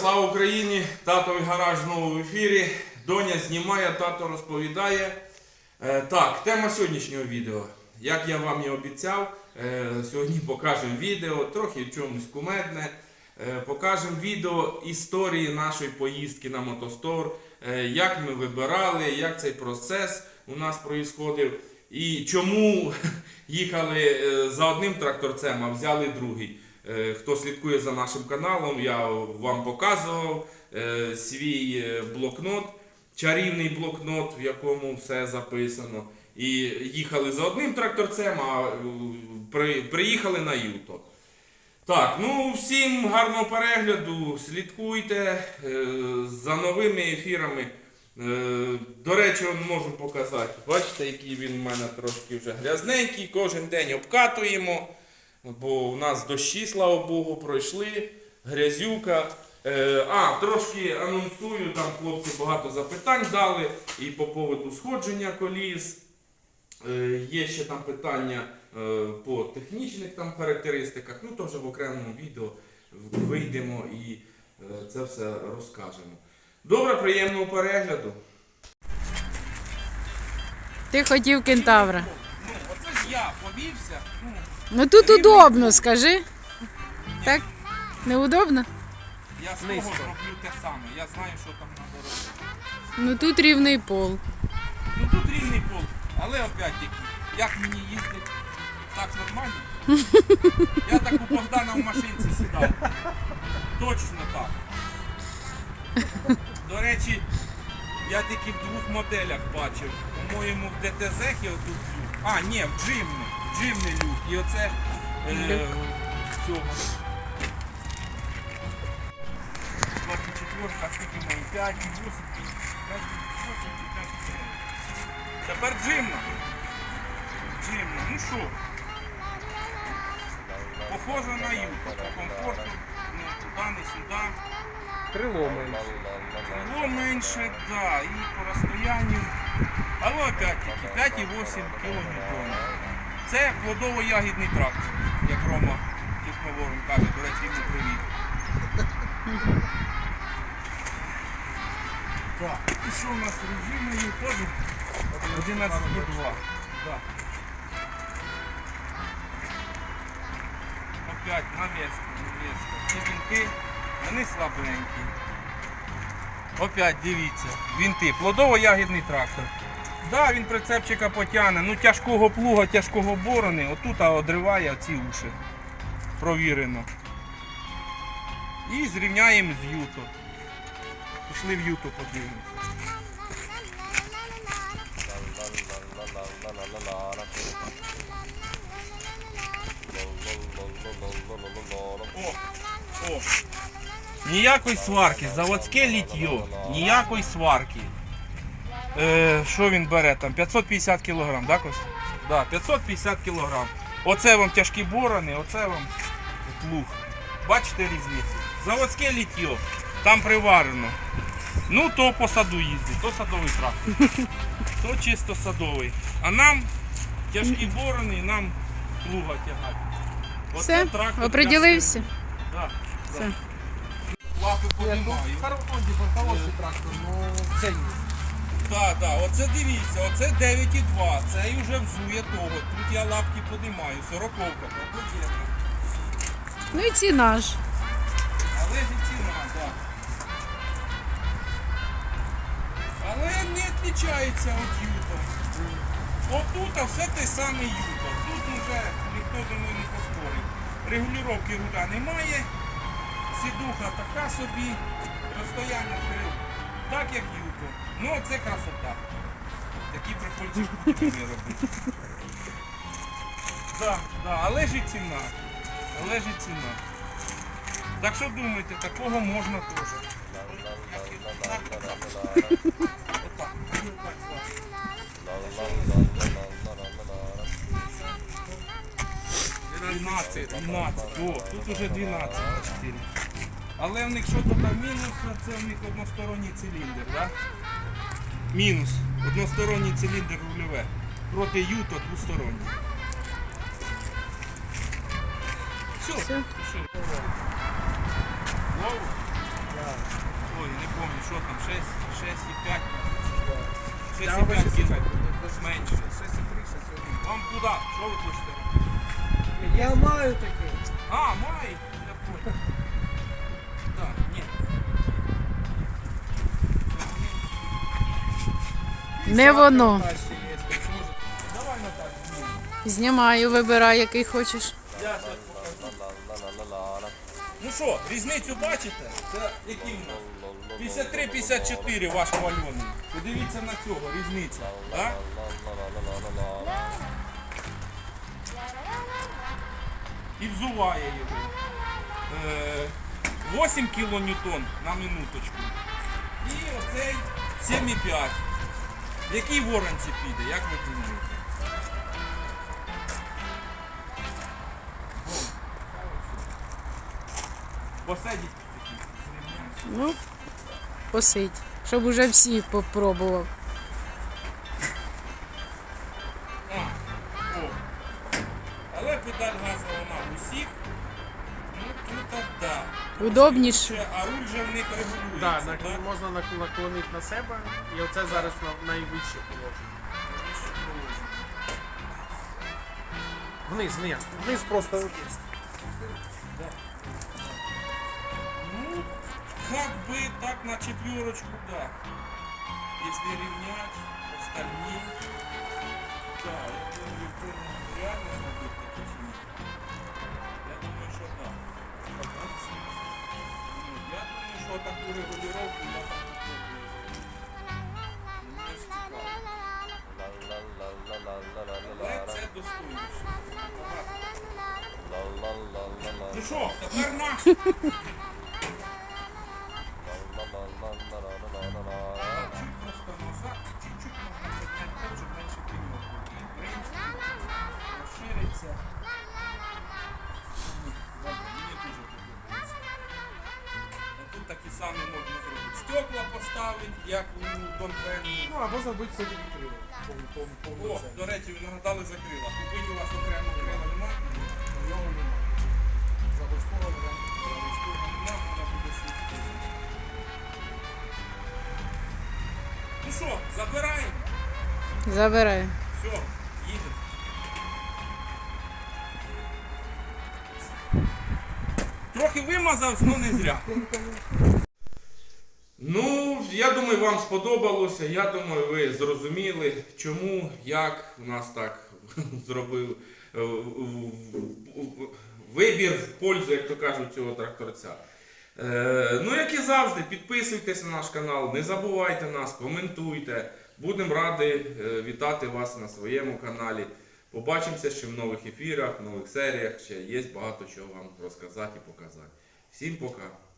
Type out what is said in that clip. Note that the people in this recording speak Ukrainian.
слава Україні! Татовий гараж знову в ефірі. Доня знімає, тато розповідає. Е, так, тема сьогоднішнього відео. Як я вам і обіцяв, е, сьогодні покажемо відео, трохи в чомусь кумедне. Е, покажемо відео історії нашої поїздки на мотостор, як ми вибирали, як цей процес у нас проїсходив. І чому їхали за одним тракторцем, а взяли другий. Е, Хто слідкує за нашим каналом, я вам показував е, свій е, блокнот, чарівний блокнот, в якому все записано. І їхали за одним тракторцем, а приїхали на Юто. Так, ну всім гарного перегляду, слідкуйте за новими ефірами. До речі, можу показати. Бачите, який він у мене трошки вже грязненький, кожен день обкатуємо, бо у нас дощі, слава Богу, пройшли, грязюка. Е, А, трошки анонсую, там хлопці багато запитань дали і по поводу сходження коліс. Е, Є ще там питання е, по технічних там характеристиках, ну теж в окремому відео вийдемо і е, це все розкажемо. Добре, приємного перегляду. Ти хотів кентавра. Ну, оце ж я повівся. Ну, тут удобно, скажи. Так? Неудобно? я з того зроблю те саме. Я знаю, що там треба робити. Ну тут рівний пол. Ну тут рівний пол, але опять-таки, як мені їздити так нормально? Я так у Богдана в машинці сідав. Точно так. До речі, я тільки в двох моделях бачив. По-моєму, в ДТЗ я тут. А, ні, в джимні. Джимний люк. І оце е, в цьому. 24, а скільки мої? 5, 8, 5, 8, 5, Тепер джимна. Джимна. Ну що? Похоже на юбку. По комфорту. Не туди, не сюди. Крило менше. Крило менше, да, і по розстоянню. Але опять-таки 5,8 кг. Це плодово-ягідний трактор, як Рома Техноворон каже, до речі, йому привіт. Так, і що у нас режимою теж 11 до 2. Да. Опять навеска, навеска. Ці вінти, вони слабенькі. Опять дивіться, вінти, плодово-ягідний трактор. Да, він прицепчика потягне, ну тяжкого плуга, тяжкого борони, отут одриває ці уші. Провірено. І зрівняємо з Юто. Пішли в Юто подивимося. О. Ніякої сварки, заводське літьо, ніякої сварки. Е, що він бере там? 550 кг, да, Костя? Да, 550 кг. Оце вам тяжкі борони, оце вам плуг. Бачите різницю? Заводське літьо, там приварено. Ну, то по саду їздить, то садовий трактор. То чисто садовий. А нам тяжкі борони, нам плуга тягати. Оце Все, трактор оприділився. Да. Все. Лапи ну, типу, хороший трактор, ну цей. Так, так, оце дивіться, оце 9,2, цей вже взує того. Тут я лапки подимаю, сороковка, проблема. Ну і ціна ж. Але ж і ціна, так. Але не відрізняється від юта. Отут все те саме юто. Тут вже ніхто за мною не поспорить. Регулювання руля немає. Сідуха така собі, розстояння так як юто. Ну це красота. Такі прикольчики робити. Так, да, але ж і ціна. Але ж і ціна. Так що думаєте, такого можна теж. Отак. 12, 12. О, тут уже 12 4. Але в них що то там мінус, це в них односторонній циліндр, да? Мінус. Односторонній циліндр рульове. Проти юто двосторонній. Все. Все. Лову? Ой, не пам'ятаю, що там, 6, 6,5. 6,5 вибачте. Менше. Менше. 6,3, 6,1. Вам куди? Що ви хочете? Я маю таке. А, май! Наталя. ні. Знімаю, вибирай, який хочеш. Ну що, різницю бачите? Це який у нас? 53-54 ваш вальоний. Подивіться на цього, різниця. І взуває його. Е, 8 кілоньютон на минуточку. І оцей 7,5. В якій воронці піде, як ви думаєте? Посадіть такі. Ну, посидь, щоб уже всі попробував. Удобніше. А руль же в них. Да, так? нак- можна нак- наклонити на себе, і оце зараз на найвище положення. Вниз, ні. Вниз просто Ну, как бы так на четверочку, да. Если ревнять, остальные. Да, я думаю, реально смогут такие чинить. Я думаю, что да. Ну, Я думаю, что такую регулировку я там попробую. Мені ж цікаво. Але це достойніше. Ну що, тепер наш. Тут можна зробити. Стекла поставити, як у Донфену. Ну, або зробити собі відкрили. Пов- пов- О, повноцінно. до речі, ви нагадали закрила. Купити у вас окремо крила немає? Його нема. Заводського варіанту. Військового нема, вона буде швидко. Ну що, забираємо? Забирай. Все, їдемо. Трохи вимазав, але не зря. Ну, я думаю, вам сподобалося. Я думаю, ви зрозуміли, чому, як у нас так зробив е, вибір в пользу, як то кажуть, цього тракторця. Е, ну, як і завжди, підписуйтесь на наш канал, не забувайте нас, коментуйте. Будемо раді е, вітати вас на своєму каналі. Побачимося ще в нових ефірах, в нових серіях. Ще є багато чого вам розказати і показати. Всім пока!